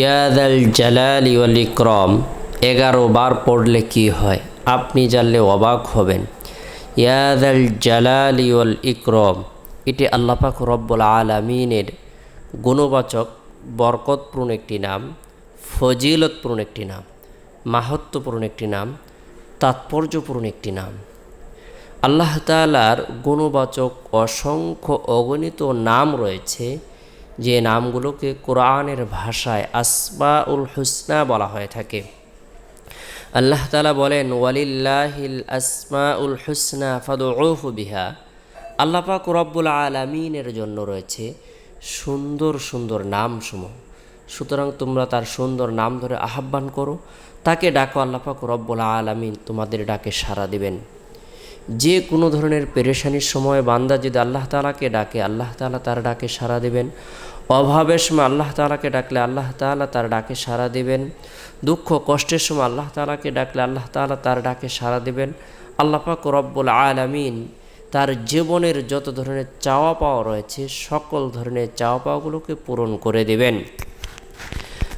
ইয়াদাল জালালি ওয়াল ইকরম, এগারো বার পড়লে কি হয়? আপনি জানলে অবাক হবেন। ইয়াদাল জালালি ওয়াল ইকরম, এটি আল্লাপাক রব্বুল আলমিনের গুণবাচক, বরকতপূর্ণ একটি নাম, ফজিলতপূর্ণ একটি নাম মাহাত্মপূর্ণ একটি নাম, তাৎপর্যপূর্ণ একটি নাম। আল্লাহ তালার গুণবাচক, অসংখ্য অগণিত নাম রয়েছে। যে নামগুলোকে কোরআনের ভাষায় আসবা উল হুসনা বলা হয়ে থাকে। আল্লাহ তালা বলেন, ওয়ালিল্লাহিল আসমা উল হুসনা ফাদুহু বিহা। আল্লাহ পাক রব্বুল আলমিনের জন্য রয়েছে সুন্দর সুন্দর নামসমূহ। সুতরাং তোমরা তার সুন্দর নাম ধরে আহ্বান করো। তাকে ডাকো, আল্লাহ পাক রব্বুল আলমিন তোমাদের ডাকে সাড়া দিবেন। যে কোনো ধরনের পেরেশানির সময় বান্দা যদি আল্লাহ তালাকে ডাকে, আল্লাহ তালা তার ডাকে সাড়া দেবেন। অভাবের সময় আল্লাহ তালাকে ডাকলে আল্লাহ তালা তার ডাকে সাড়া দেবেন। দুঃখ, কষ্টের সময় আল্লাহ তালাকে ডাকলে আল্লাহ তালা তার ডাকে সাড়া দেবেন। আল্লাহ পাক রব্বুল আলামিন তার জীবনের যত ধরনের চাওয়া পাওয়া রয়েছে, সকল ধরনের চাওয়া পাওয়াগুলোকে পূরণ করে দেবেন।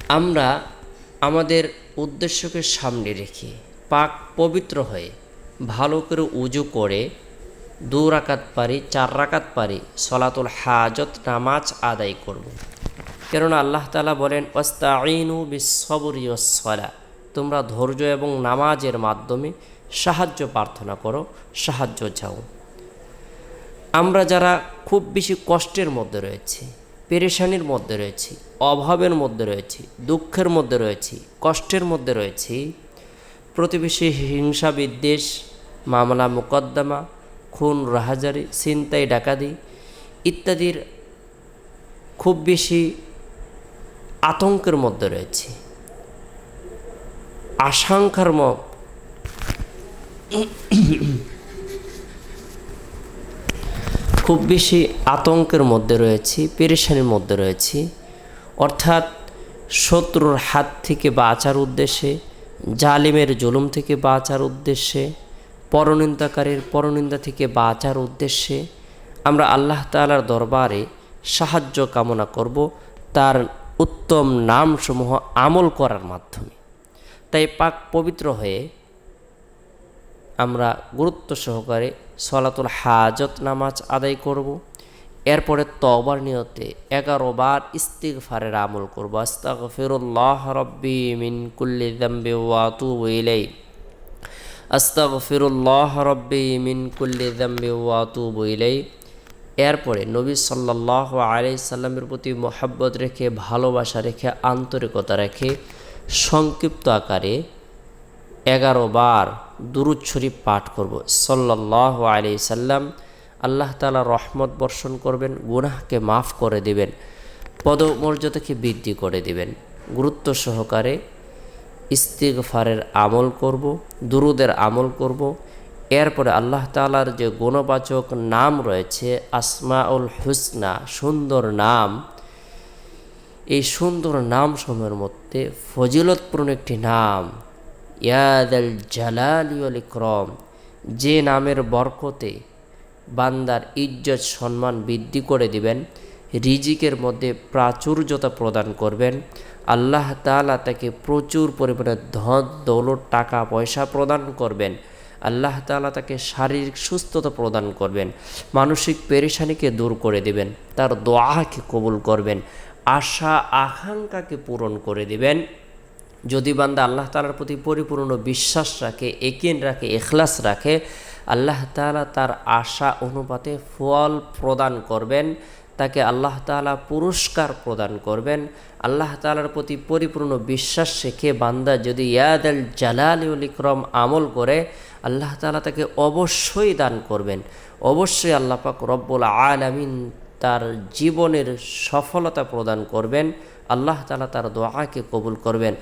আমরা আমাদের উদ্দেশ্যকে সামনে রেখে পাক পবিত্র হয়ে ভালো করে উজু করে দু রাকাত পারি, চার রাকাত পারি, সলাতুল হাজত, নামাজ আদায় করব। কেননা আল্লাহ তালা বলেন ওস্তাইনু বিশ্বরি সলা তোমরা ধৈর্য এবং নামাজের মাধ্যমে সাহায্য প্রার্থনা করো, সাহায্য চাও আমরা যারা খুব বেশি কষ্টের মধ্যে রয়েছি, পেরেশানির মধ্যে রয়েছি, অভাবের মধ্যে রয়েছি, দুঃখের মধ্যে রয়েছি, কষ্টের মধ্যে রয়েছি প্রতিবেশী হিংসা বিদ্বেষ মামলা মোকদ্দমা, খুন রাহাজারি, ছিনতাই ডাকাতি ইত্যাদির খুব বেশি আতঙ্কের মধ্যে রয়েছে। আশঙ্কার খুব বেশি আতঙ্কের মধ্যে রয়েছি, পেরেশানির মধ্যে রয়েছি। অর্থাৎ শত্রুর হাত থেকে বাঁচার উদ্দেশ্যে জালিমের জুলুম থেকে বাঁচার উদ্দেশ্যে, পরনিন্দাকারীর পরনিন্দা থেকে বাঁচার উদ্দেশ্যে আমরা আল্লাহ তালার দরবারে সাহায্য কামনা করব তার উত্তম নামসমূহ আমল করার মাধ্যমে। তাই পাক পবিত্র হয়ে আমরা গুরুত্ব সহকারে সলাতুল হাজত নামাজ আদায় করব। এরপরে তবার নিয়তে এগারো বার ইস্তিগফারের আমল করব। আস্তাগ ফিরুল্লাহ রব্বি মিন কুল্লি দাম্বি ওয়াতু ইলাই আস্তাগ ফিরুল্লাহ রব্বি মিন কুল্লি দাম্বি ওয়াতু ইলাই এরপরে নবী সাল্লাহ আলাই সাল্লামের প্রতি মোহাব্বত রেখে, ভালোবাসা রেখে, আন্তরিকতা রেখে, সংক্ষিপ্ত আকারে এগারো বার দুরুদ শরীফ পাঠ করব। সাল্লাহ আলি সাল্লাম আল্লাহ তালা রহমত বর্ষণ করবেন, গুনাহকে মাফ করে দিবেন, পদমর্যাদাকে বৃদ্ধি করে দিবেন। গুরুত্ব সহকারে ইস্তিগফারের আমল করব, দুরুদের আমল করব। এরপরে আল্লাহ তালার যে গুণবাচক নাম রয়েছে, আসমাউল হুসনা, সুন্দর নাম, এই সুন্দর নাম সময়ের মধ্যে ফজিলতপূর্ণ একটি নাম, ইয়াদাল জালালিউল ইকরম, যে নামের বরকতে বান্দার ইজ্জত সম্মান বৃদ্ধি করে দিবেন, রিজিকের মধ্যে প্রাচুর্যতা প্রদান করবেন। আল্লাহ তালা তাকে প্রচুর পরিমাণে ধন, দৌলত, টাকা, পয়সা প্রদান করবেন। আল্লাহ তালা তাকে শারীরিক সুস্থতা প্রদান করবেন, মানসিক পেরেশানিকে দূর করে দিবেন, তার দোয়াকে কবুল করবেন, আশা, আকাঙ্ক্ষাকে পূরণ করে দিবেন। যদি বান্দা আল্লাহ তালার প্রতি পরিপূর্ণ বিশ্বাস রাখে, একিন রাখে, এখলাস রাখে আল্লাহ তালা তার আশা অনুপাতে ফল প্রদান করবেন, তাকে আল্লাহ তালা পুরস্কার প্রদান করবেন। আল্লাহ তালার প্রতি পরিপূর্ণ বিশ্বাস রেখে বান্দা যদি ইয়াদ আল জালালিউল ইকরম আমল করে, আল্লাহ তালা তাকে অবশ্যই দান করবেন। অবশ্যই আল্লাহ পাক রব্বুল আলামিন তার জীবনের সফলতা প্রদান করবেন। আল্লাহ তালা তার দোয়াকে কবুল করবেন।